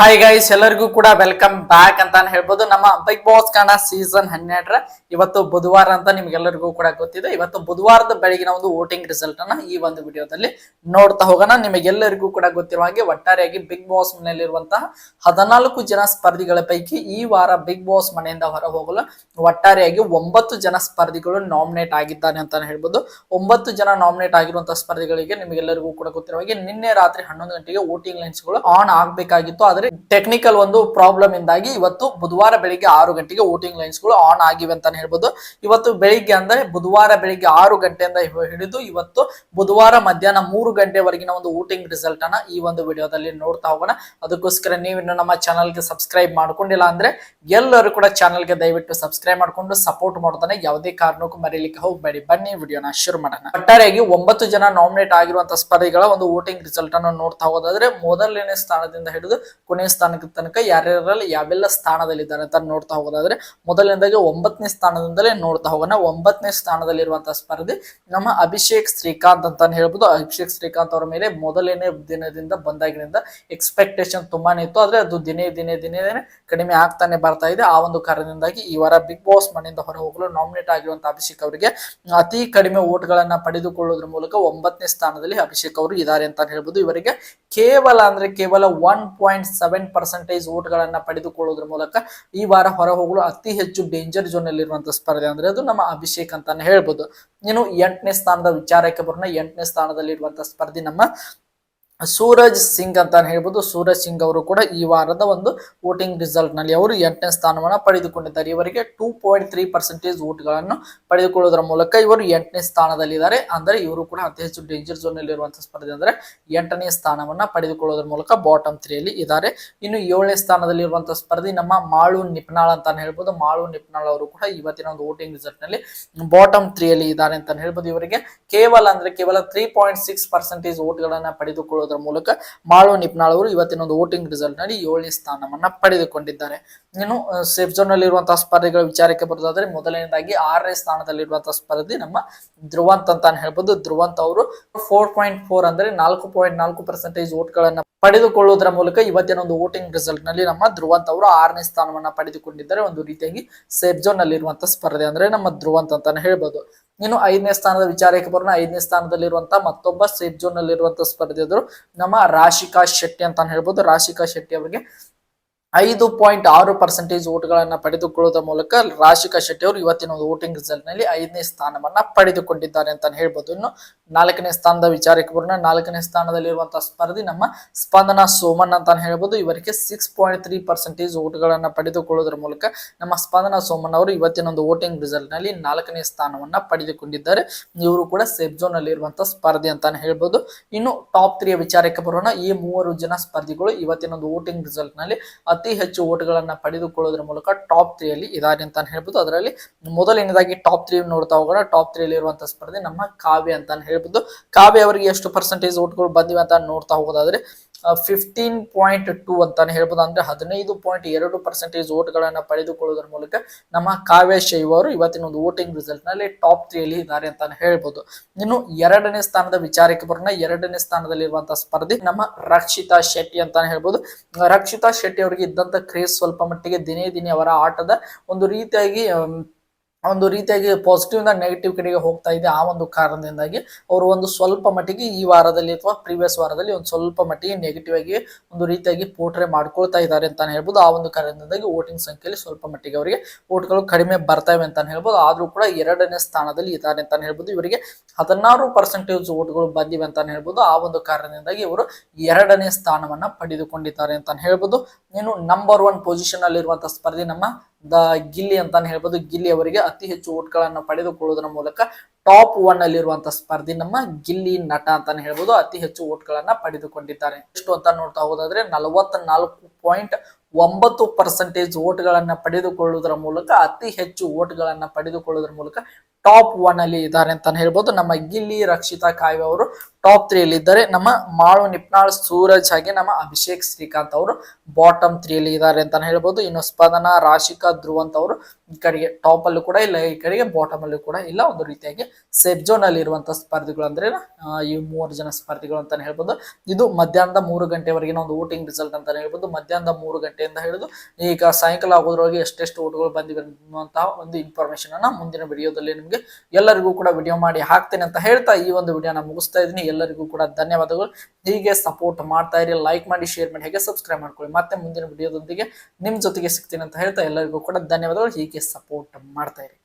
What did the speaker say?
Hi guys ಎಲ್ಲರಿಗೂ ಕೂಡ welcome back ಅಂತ ಹೇಳ್ಬೋದು. ನಮ್ಮ ಬಿಗ್ ಬಾಸ್ ಕನ್ನಡ ಸೀಸನ್ ಹನ್ನೆರಡರ. ಇವತ್ತು ಬುಧವಾರ ಅಂತ ನಿಮ್ಗೆಲ್ಲರಿಗೂ ಕೂಡ ಗೊತ್ತಿದೆ. ಇವತ್ತು ಬುಧವಾರದ ಬೆಳಗಿನ ಒಂದು ವೋಟಿಂಗ್ ರಿಸಲ್ಟ್ ಅನ್ನ ಈ ಒಂದು ವಿಡಿಯೋದಲ್ಲಿ ನೋಡ್ತಾ ಹೋಗೋಣ. ನಿಮಗೆಲ್ಲರಿಗೂ ಕೂಡ ಗೊತ್ತಿರುವ ಹಾಗೆ ಒಟ್ಟಾರೆಯಾಗಿ ಬಿಗ್ ಬಾಸ್ ಮನೆಯಲ್ಲಿರುವಂತಹ ಹದಿನಾಲ್ಕು ಜನ ಸ್ಪರ್ಧಿಗಳ ಪೈಕಿ ಈ ವಾರ ಬಿಗ್ ಬಾಸ್ ಮನೆಯಿಂದ ಹೊರ ಹೋಗಲು ಒಟ್ಟಾರೆಯಾಗಿ ಒಂಬತ್ತು ಜನ ಸ್ಪರ್ಧಿಗಳು ನಾಮಿನೇಟ್ ಆಗಿದ್ದಾರೆ ಅಂತಾನೆ ಹೇಳ್ಬೋದು. ಒಂಬತ್ತು ಜನ ನಾಮಿನೇಟ್ ಆಗಿರುವಂತಹ ಸ್ಪರ್ಧಿಗಳಿಗೆ ನಿಮಗೆಲ್ಲರಿಗೂ ಕೂಡ ಗೊತ್ತಿರುವ ಹಾಗೆ ನಿನ್ನೆ ರಾತ್ರಿ ಹನ್ನೊಂದು ಗಂಟೆಗೆ ವೋಟಿಂಗ್ ಲೈನ್ಸ್ಗಳು ಆನ್ ಆಗಬೇಕಾಗಿತ್ತು. ಆದ್ರೆ ಟೆಕ್ನಿಕಲ್ ಒಂದು ಪ್ರಾಬ್ಲಮ್ ಇಂದಾಗಿ ಇವತ್ತು ಬುಧವಾರ ಬೆಳಿಗ್ಗೆ ಆರು ಗಂಟೆಗೆ ವೋಟಿಂಗ್ ಲೈನ್ಸ್ಗಳು ಆನ್ ಆಗಿವೆ ಅಂತಾನೆ ಹೇಳ್ಬೋದು. ಇವತ್ತು ಬೆಳಿಗ್ಗೆ ಅಂದ್ರೆ ಬುಧವಾರ ಬೆಳಿಗ್ಗೆ ಆರು ಗಂಟೆಯಿಂದ ಹಿಡಿದು- ಇವತ್ತು ಬುಧವಾರ ಮಧ್ಯಾಹ್ನ ಮೂರು ಗಂಟೆವರೆಗಿನ ಒಂದು ವೋಟಿಂಗ್ ರಿಸಲ್ಟ್ ಅನ್ನ ಈ ಒಂದು ವಿಡಿಯೋದಲ್ಲಿ ನೋಡ್ತಾ ಹೋಗೋಣ. ಅದಕ್ಕೋಸ್ಕರ ನೀವಿನ್ನು ನಮ್ಮ ಚಾನಲ್ಗೆ ಸಬ್ಸ್ಕ್ರೈಬ್ ಮಾಡ್ಕೊಂಡಿಲ್ಲ ಅಂದ್ರೆ ಎಲ್ಲರೂ ಕೂಡ ಚಾನಲ್ಗೆ ದಯವಿಟ್ಟು ಸಬ್ಸ್ಕ್ರೈಬ್ ಮಾಡ್ಕೊಂಡು ಸಪೋರ್ಟ್ ಮಾಡ್ತಾನೆ ಯಾವುದೇ ಕಾರಣಕ್ಕೂ ಮರೀಲಿಕ್ಕೆ ಹೋಗಬೇಡಿ. ಬನ್ನಿ ವಿಡಿಯೋನ ಶುರು ಮಾಡೋಣ. ಒಟ್ಟಾರೆಯಾಗಿ ಒಂಬತ್ತು ಜನ ನಾಮಿನೇಟ್ ಆಗಿರುವಂತಹ ಸ್ಪರ್ಧಿಗಳ ಒಂದು ವೋಟಿಂಗ್ ರಿಸಲ್ಟ್ ಅನ್ನು ನೋಡ್ತಾ ಹೋದಾದ್ರೆ ಮೊದಲನೇ ಸ್ಥಾನದಿಂದ ಹಿಡಿದು ಸ್ಥಾನಕ್ಕೆ ತನಕ ಯಾರ್ಯಾರಲ್ಲಿ ಯಾವೆಲ್ಲ ಸ್ಥಾನದಲ್ಲಿದ್ದಾರೆ ಅಂತ ನೋಡ್ತಾ ಹೋಗೋದಾದ್ರೆ ಮೊದಲನೇದಾಗಿ ಒಂಬತ್ತನೇ ಸ್ಥಾನದಿಂದಲೇ ನೋಡ್ತಾ ಹೋಗೋಣ. ಒಂಬತ್ತನೇ ಸ್ಥಾನದಲ್ಲಿರುವಂತಹ ಸ್ಪರ್ಧಿ ನಮ್ಮ ಅಭಿಷೇಕ್ ಶ್ರೀಕಾಂತ್ ಅಂತಾನೆ ಹೇಳ್ಬೋದು. ಅಭಿಷೇಕ್ ಶ್ರೀಕಾಂತ್ ಅವರ ಮೇಲೆ ಮೊದಲನೇ ದಿನದಿಂದ ಬಂದಾಗಿನಿಂದ ಎಕ್ಸ್ಪೆಕ್ಟೇಷನ್ ತುಂಬಾನೇ ಇತ್ತು. ಆದ್ರೆ ಅದು ದಿನೇ ದಿನೇ ದಿನೇ ಕಡಿಮೆ ಆಗ್ತಾನೆ ಬರ್ತಾ ಇದೆ. ಆ ಒಂದು ಕಾರಣದಿಂದಾಗಿ ಈ ವಾರ ಬಿಗ್ ಬಾಸ್ ಮನೆಯಿಂದ ಹೊರ ಹೋಗಲು ನಾಮಿನೇಟ್ ಆಗಿರುವಂತಹ ಅಭಿಷೇಕ್ ಅವರಿಗೆ ಅತಿ ಕಡಿಮೆ ಓಟ್ಗಳನ್ನ ಪಡೆದುಕೊಳ್ಳೋದ್ರ ಮೂಲಕ ಒಂಬತ್ತನೇ ಸ್ಥಾನದಲ್ಲಿ ಅಭಿಷೇಕ್ ಅವರು ಇದ್ದಾರೆ ಅಂತ ಹೇಳ್ಬೋದು. ಇವರಿಗೆ ಕೇವಲ ಅಂದ್ರೆ ಕೇವಲ ಒನ್ ಪಾಯಿಂಟ್ ಸೆವೆನ್ ಪರ್ಸೆಂಟೇಜ್ ಓಟ್ಗಳನ್ನ ಪಡೆದುಕೊಳ್ಳೋದ್ರ ಮೂಲಕ ಈ ವಾರ ಹೊರ ಹೋಗಲು ಅತಿ ಹೆಚ್ಚು ಡೇಂಜರ್ ಝೋನ್ ಅಲ್ಲಿರುವಂತಹ ಸ್ಪರ್ಧೆ ಅಂದ್ರೆ ಅದು ನಮ್ಮ ಅಭಿಷೇಕ್ ಅಂತಾನೆ ಹೇಳ್ಬೋದು. ಇನ್ನು ಎಂಟನೇ ಸ್ಥಾನದ ವಿಚಾರಕ್ಕೆ ಬರೋಣ. ಎಂಟನೇ ಸ್ಥಾನದಲ್ಲಿರುವಂತಹ ಸ್ಪರ್ಧಿ ನಮ್ಮ ಸೂರಜ್ ಸಿಂಗ್ ಅಂತ ಹೇಳ್ಬೋದು. ಸೂರಜ್ ಸಿಂಗ್ ಅವರು ಕೂಡ ಈ ವಾರದ ಒಂದು ವೋಟಿಂಗ್ ರಿಸಲ್ಟ್ನಲ್ಲಿ ಅವರು ಎಂಟನೇ ಸ್ಥಾನವನ್ನ ಪಡೆದುಕೊಂಡಿದ್ದಾರೆ. ಇವರಿಗೆ ಟೂ ಪಾಯಿಂಟ್ ತ್ರೀ ಪರ್ಸೆಂಟೇಜ್ಗಳನ್ನು ಪಡೆದುಕೊಳ್ಳುವುದರ ಮೂಲಕ ಇವರು ಎಂಟನೇ ಸ್ಥಾನದಲ್ಲಿದ್ದಾರೆ. ಅಂದ್ರೆ ಇವರು ಕೂಡ ಅತಿ ಹೆಚ್ಚು ಡೇಂಜರ್ ಝೋನ್ ಅಲ್ಲಿ ಇರುವಂತಹ ಸ್ಪರ್ಧೆ ಅಂದ್ರೆ ಎಂಟನೇ ಸ್ಥಾನವನ್ನ ಪಡೆದುಕೊಳ್ಳುವುದರ ಮೂಲಕ ಬಾಟಮ್ ತ್ರೀಯಲ್ಲಿ ಇದ್ದಾರೆ. ಇನ್ನು ಏಳನೇ ಸ್ಥಾನದಲ್ಲಿರುವಂತಹ ಸ್ಪರ್ಧಿ ನಮ್ಮ ಮಾಳು ನಿಪ್ನಾಳ್ ಅಂತ ಹೇಳ್ಬೋದು. ಮಾಳು ನಿಪ್ನಾಳ್ ಅವರು ಕೂಡ ಇವತ್ತಿನ ಒಂದು ವೋಟಿಂಗ್ ರಿಸಲ್ಟ್ನಲ್ಲಿ ಬಾಟಮ್ ತ್ರೀಯಲ್ಲಿ ಇದ್ದಾರೆ ಅಂತ ಹೇಳ್ಬೋದು. ಇವರಿಗೆ ಕೇವಲ ಅಂದ್ರೆ ಕೇವಲ ತ್ರೀ ಪಾಯಿಂಟ್ ಸಿಕ್ಸ್ ಪರ್ಸೆಂಟೇಜ್ ಗಳನ್ನ ಪಡೆದುಕೊಳ್ಳುವುದರ ಮೂಲಕ ಮಾಳು ನಿಪ್ನಾಳ್ ಅವರು ಇವತ್ತಿನ ಒಂದು ವೋಟಿಂಗ್ ರಿಸಲ್ಟ್ನಲ್ಲಿ ಏಳನೇ ಸ್ಥಾನವನ್ನ ಪಡೆದುಕೊಂಡಿದ್ದಾರೆ. ಇನ್ನು ಸೇಫ್ ಝೋನ್ ಅಲ್ಲಿ ಇರುವಂತಹ ಸ್ಪರ್ಧೆಗಳ ವಿಚಾರಕ್ಕೆ ಬರುವುದಾದ್ರೆ ಮೊದಲನೇದಾಗಿ ಆರನೇ ಸ್ಥಾನದಲ್ಲಿರುವಂತಹ ಸ್ಪರ್ಧಿ ನಮ್ಮ ಧ್ರುವಂತ್ ಅಂತ ಹೇಳ್ಬೋದು. ಧ್ರುವಂತ್ ಅವರು ಫೋರ್ ಪಾಯಿಂಟ್ ಫೋರ್ ಅಂದ್ರೆ ನಾಲ್ಕು ಪಾಯಿಂಟ್ ನಾಲ್ಕು ಪರ್ಸೆಂಟೇಜ್ ಪಡೆದುಕೊಳ್ಳುವುದರ ಮೂಲಕ ಇವತ್ತಿನ ಒಂದು ವೋಟಿಂಗ್ ರಿಸಲ್ಟ್ನಲ್ಲಿ ನಮ್ಮ ಧ್ರುವಂತ್ ಅವರು ಆರನೇ ಸ್ಥಾನವನ್ನ ಪಡೆದುಕೊಂಡಿದ್ದಾರೆ. ಒಂದು ರೀತಿಯಾಗಿ ಸೇಫ್ ಝೋನ್ ಅಲ್ಲಿ ಇರುವಂತಹ ಸ್ಪರ್ಧೆ ಅಂದ್ರೆ ನಮ್ಮ ಧ್ರುವಂತ್ ಅಂತಾನೆ ಹೇಳ್ಬೋದು. ಇನ್ನು ಐದನೇ ಸ್ಥಾನದ ವಿಚಾರಕ್ಕೆ ಬರೋಣ. ಐದನೇ ಸ್ಥಾನದಲ್ಲಿರುವಂತಹ ಮತ್ತೊಬ್ಬ ಸೇಫ್ ಝೋನ್ನಲ್ಲಿ ಇರುವಂತಹ ಸ್ಪರ್ಧೆದರು ನಮ್ಮ ರಾಶಿಕಾ ಶೆಟ್ಟಿ ಅಂತ ಹೇಳ್ಬೋದು. ರಾಶಿಕಾ ಶೆಟ್ಟಿ ಅವರಿಗೆ ಐದು ಪಾಯಿಂಟ್ ಆರು ಪರ್ಸೆಂಟೇಜ್ ಓಟ್ಗಳನ್ನ ಪಡೆದುಕೊಳ್ಳುವುದರ ಮೂಲಕ ರಾಶಿಕಾ ಶೆಟ್ಟಿ ಅವರು ಇವತ್ತಿನ ಒಂದು ವೋಟಿಂಗ್ ರಿಸಲ್ಟ್ನಲ್ಲಿ ಐದನೇ ಸ್ಥಾನವನ್ನ ಪಡೆದುಕೊಂಡಿದ್ದಾರೆ ಅಂತ ಹೇಳ್ಬೋದು. ಇನ್ನು ನಾಲ್ಕನೇ ಸ್ಥಾನದ ವಿಚಾರಕ್ಕೆ ಬರೋಣ. ನಾಲ್ಕನೇ ಸ್ಥಾನದಲ್ಲಿರುವಂತಹ ಸ್ಪರ್ಧಿ ನಮ್ಮ ಸ್ಪಂದನ ಸೋಮನ್ ಅಂತ ಹೇಳ್ಬೋದು. ಇವರಿಗೆ ಸಿಕ್ಸ್ ಪಾಯಿಂಟ್ ತ್ರೀ ಪರ್ಸೆಂಟೇಜ್ ಓಟ್ಗಳನ್ನ ಪಡೆದುಕೊಳ್ಳುವುದರ ಮೂಲಕ ನಮ್ಮ ಸ್ಪಂದನ ಸೋಮನ್ ಅವರು ಇವತ್ತಿನ ಒಂದು ವೋಟಿಂಗ್ ರಿಸಲ್ಟ್ನಲ್ಲಿ ನಾಲ್ಕನೇ ಸ್ಥಾನವನ್ನ ಪಡೆದುಕೊಂಡಿದ್ದಾರೆ. ಇವರು ಕೂಡ ಸೇಫ್ ಝೋನ್ ಅಲ್ಲಿ ಇರುವಂತಹ ಸ್ಪರ್ಧಿ ಅಂತಾನೆ ಹೇಳ್ಬೋದು. ಇನ್ನು ಟಾಪ್ ತ್ರೀಯ ವಿಚಾರಕ್ಕೆ ಬರೋಣ. ಈ ಮೂವರು ಜನ ಸ್ಪರ್ಧಿಗಳು ಇವತ್ತಿನ ಒಂದು ವೋಟಿಂಗ್ ರಿಸಲ್ಟ್ನಲ್ಲಿ ಅತಿ ಹೆಚ್ಚು ಓಟ್ಗಳನ್ನ ಪಡೆದುಕೊಳ್ಳೋದ್ರ ಮೂಲಕ ಟಾಪ್ ತ್ರೀ ಅಲ್ಲಿ ಇದ್ದಾರೆ ಅಂತ ಹೇಳ್ಬೋದು. ಅದರಲ್ಲಿ ಮೊದಲನೇದಾಗಿ ಟಾಪ್ ತ್ರೀ ನೋಡ್ತಾ ಹೋಗೋಣ. ಟಾಪ್ ತ್ರೀ ಅಲ್ಲಿ ಇರುವಂತಹ ಸ್ಪರ್ಧೆ ನಮ್ಮ ಕಾವ್ಯ ಅಂತ ಹೇಳ್ಬೋದು. ಕಾವ್ಯ ಅವರಿಗೆ ಎಷ್ಟು ಪರ್ಸೆಂಟೇಜ್ ಓಟ್ಗಳು ಬಂದಿವೆ ಅಂತ ನೋಡ್ತಾ ಹೋಗೋದಾದ್ರೆ ಫಿಫ್ಟೀನ್ ಪಾಯಿಂಟ್ ಟೂ ಅಂತಾನೆ ಹೇಳ್ಬೋದು. ಅಂದ್ರೆ ಹದಿನೈದು ಪಾಯಿಂಟ್ ಎರಡು ಪರ್ಸೆಂಟೇಜ್ ಓಟ್ಗಳನ್ನ ಪಡೆದುಕೊಳ್ಳುವುದರ ಮೂಲಕ ನಮ್ಮ ಕಾವ್ಯ ಶೈವ್ ಅವರು ಇವತ್ತಿನ ಒಂದು ವೋಟಿಂಗ್ ರಿಸಲ್ಟ್ನಲ್ಲಿ ಟಾಪ್ ತ್ರೀ ಅಲ್ಲಿ ಇದ್ದಾರೆ ಅಂತಾನೆ ಹೇಳ್ಬೋದು. ಇನ್ನು ಎರಡನೇ ಸ್ಥಾನದ ವಿಚಾರಕ್ಕೆ ಬರೋಣ. ಎರಡನೇ ಸ್ಥಾನದಲ್ಲಿರುವಂತಹ ಸ್ಪರ್ಧಿ ನಮ್ಮ ರಕ್ಷಿತಾ ಶೆಟ್ಟಿ ಅಂತಾನೆ ಹೇಳ್ಬೋದು. ರಕ್ಷಿತಾ ಶೆಟ್ಟಿ ಅವರಿಗೆ ಇದ್ದಂತ ಕ್ರೇಜ್ ಸ್ವಲ್ಪ ಮಟ್ಟಿಗೆ ದಿನೇ ದಿನೇ ಅವರ ಆಟದ ಒಂದು ರೀತಿಯಾಗಿ ಒಂದು ರೀತಿಯಾಗಿ ಪಾಸಿಟಿವ್ನ ನೆಗೆಟಿವ್ ಕಡೆಗೆ ಹೋಗ್ತಾ ಇದೆ ಆ ಒಂದು ಕಾರಣದಿಂದಾಗಿ ಅವರು ಒಂದು ಸ್ವಲ್ಪ ಮಟ್ಟಿಗೆ ಈ ವಾರದಲ್ಲಿ ಅಥವಾ ಪ್ರೀವಿಯಸ್ ವಾರದಲ್ಲಿ ಒಂದು ಸ್ವಲ್ಪ ಮಟ್ಟಿಗೆ ನೆಗೆಟಿವ್ ಆಗಿ ಒಂದು ರೀತಿಯಾಗಿ ಪೋಟ್ರೆ ಮಾಡ್ಕೊಳ್ತಾ ಇದ್ದಾರೆ ಅಂತಾನೆ ಹೇಳ್ಬೋದು. ಆ ಒಂದು ಕಾರಣದಿಂದಾಗಿ ವೋಟಿಂಗ್ ಸಂಖ್ಯೆಯಲ್ಲಿ ಸ್ವಲ್ಪ ಮಟ್ಟಿಗೆ ಅವರಿಗೆ ವೋಟ್ಗಳು ಕಡಿಮೆ ಬರ್ತವೆ ಅಂತಾನೆ ಹೇಳ್ಬೋದು. ಆದರೂ ಕೂಡ ಎರಡನೇ ಸ್ಥಾನದಲ್ಲಿ ಇದ್ದಾರೆ ಅಂತಾನೆ ಹೇಳ್ಬೋದು. ಇವರಿಗೆ ಹದಿನಾರು ಪರ್ಸೆಂಟೇಜ್ ಓಟ್ಗಳು ಬಂದಿವೆ ಅಂತಾನೆ ಹೇಳ್ಬೋದು. ಆ ಒಂದು ಕಾರಣದಿಂದಾಗಿ ಇವರು ಎರಡನೇ ಸ್ಥಾನವನ್ನ ಪಡೆದುಕೊಂಡಿದ್ದಾರೆ ಅಂತಾನೆ ಹೇಳ್ಬೋದು. ಇನ್ನು ನಂಬರ್ ಒನ್ ಪೊಸಿಷನ್ ಅಲ್ಲಿರುವಂತಹ ಸ್ಪರ್ಧೆ ನಮ್ಮ ದ ಗಿಲ್ಲಿ ಅಂತಾನೆ ಹೇಳ್ಬೋದು. ಗಿಲ್ಲಿ ಅವರಿಗೆ ಅತಿ ಹೆಚ್ಚು ಓಟ್ಗಳನ್ನ ಪಡೆದುಕೊಳ್ಳುವುದರ ಮೂಲಕ ಟಾಪ್ ಒನ್ ಅಲ್ಲಿರುವಂತಹ ಸ್ಪರ್ಧಿ ನಮ್ಮ ಗಿಲ್ಲಿ ನಟ ಅಂತಾನೆ ಹೇಳ್ಬೋದು. ಅತಿ ಹೆಚ್ಚು ಓಟ್ಗಳನ್ನ ಪಡೆದುಕೊಂಡಿದ್ದಾರೆ. ಎಷ್ಟು ಅಂತ ನೋಡ್ತಾ ಹೋದಾದ್ರೆ ನಲವತ್ತ ನಾಲ್ಕು ಪಾಯಿಂಟ್ ಒಂಬತ್ತು ಪರ್ಸೆಂಟೇಜ್ ಓಟ್ಗಳನ್ನ ಪಡೆದುಕೊಳ್ಳುವುದರ ಮೂಲಕ, ಅತಿ ಹೆಚ್ಚು ಓಟ್ಗಳನ್ನ ಪಡೆದುಕೊಳ್ಳುವುದರ ಮೂಲಕ ಟಾಪ್ ಒನ್ ಅಲ್ಲಿ ಇದ್ದಾರೆ ಅಂತಾನೆ ಹೇಳ್ಬೋದು. ನಮ್ಮ ಗಿಲ್ಲಿ ರಕ್ಷಿತಾ ಕಾಯ್ವೆ ಅವರು ಟಾಪ್ ತ್ರೀ ಅಲ್ಲಿ ಇದ್ದಾರೆ. ನಮ್ಮ ಮಾಳು ನಿಪ್ನಾಳ್ ಸೂರಜ್ ಹಾಗೆ ನಮ್ಮ ಅಭಿಷೇಕ್ ಶ್ರೀಕಾಂತ್ ಅವರು ಬಾಟಮ್ ತ್ರೀ ಅಲ್ಲಿ ಇದ್ದಾರೆ ಅಂತಾನೆ ಹೇಳ್ಬೋದು. ಇನ್ನು ಸ್ಪಂದನ, ರಾಶಿಕಾ, ಧ್ರುವಂತ್ ಅವರು ಈ ಕಡೆಗೆ ಟಾಪ್ ಅಲ್ಲೂ ಕೂಡ ಇಲ್ಲ, ಈ ಕಡೆಗೆ ಬಾಟಮ್ ಅಲ್ಲೂ ಕೂಡ ಇಲ್ಲ. ಒಂದು ರೀತಿಯಾಗಿ ಸೇಫ್ ಝೋನ್ ಅಲ್ಲಿ ಇರುವಂತಹ ಸ್ಪರ್ಧಿಗಳು ಅಂದ್ರೆ ಈ ಮೂವರು ಜನ ಸ್ಪರ್ಧಿಗಳು ಅಂತಾನೆ ಹೇಳ್ಬೋದು. ಇದು ಮಧ್ಯಾಹ್ನದ ಮೂರು ಗಂಟೆವರೆಗಿನ ಒಂದು ವೋಟಿಂಗ್ ರಿಸಲ್ಟ್ ಅಂತಾನೆ ಹೇಳ್ಬೋದು. ಮಧ್ಯಾಹ್ನದ ಮೂರು ಗಂಟೆಯಿಂದ ಹಿಡಿದು ಈಗ ಸಾಯಂಕಾಲ ಆಗೋದ್ರೊಳಗೆ ಎಷ್ಟೆಷ್ಟು ಓಟ್ಗಳು ಬಂದಿವೆ ಅನ್ನುವಂತಹ ಒಂದು ಇನ್ಫಾರ್ಮೇಶನ್ ಅನ್ನ ಮುಂದಿನ ವಿಡಿಯೋದಲ್ಲಿ ನಿಮಗೆ ಎಲ್ಲರಿಗೂ ಕೂಡ ವಿಡಿಯೋ ಮಾಡಿ ಹಾಕ್ತೇನೆ ಅಂತ ಹೇಳ್ತಾ ಈ ಒಂದು ವಿಡಿಯೋನ ಮುಗಿಸ್ತಾ ಇದ್ದೀನಿ. ಎಲ್ಲರಿಗೂ ಕೂಡ ಧನ್ಯವಾದಗಳು. ಹೀಗೆ ಸಪೋರ್ಟ್ ಮಾಡ್ತಾ ಇರಿ ಲೈಕ್ ಮಾಡಿ ಶೇರ್ ಮಾಡಿ, ಹೇಗೆ ಸಬ್ಸ್ಕ್ರೈಬ್ ಮಾಡ್ಕೊಳ್ಳಿ. ಮತ್ತೆ ಮುಂದಿನ ವಿಡಿಯೋದೊಂದಿಗೆ ನಿಮ್ ಜೊತೆಗೆ ಸಿಗ್ತೀನಿ ಅಂತ ಹೇಳ್ತಾ ಎಲ್ಲರಿಗೂ ಕೂಡ ಧನ್ಯವಾದಗಳು. ಹೀಗೆ ಸಪೋರ್ಟ್ ಮಾಡ್ತಾ ಇರಿ.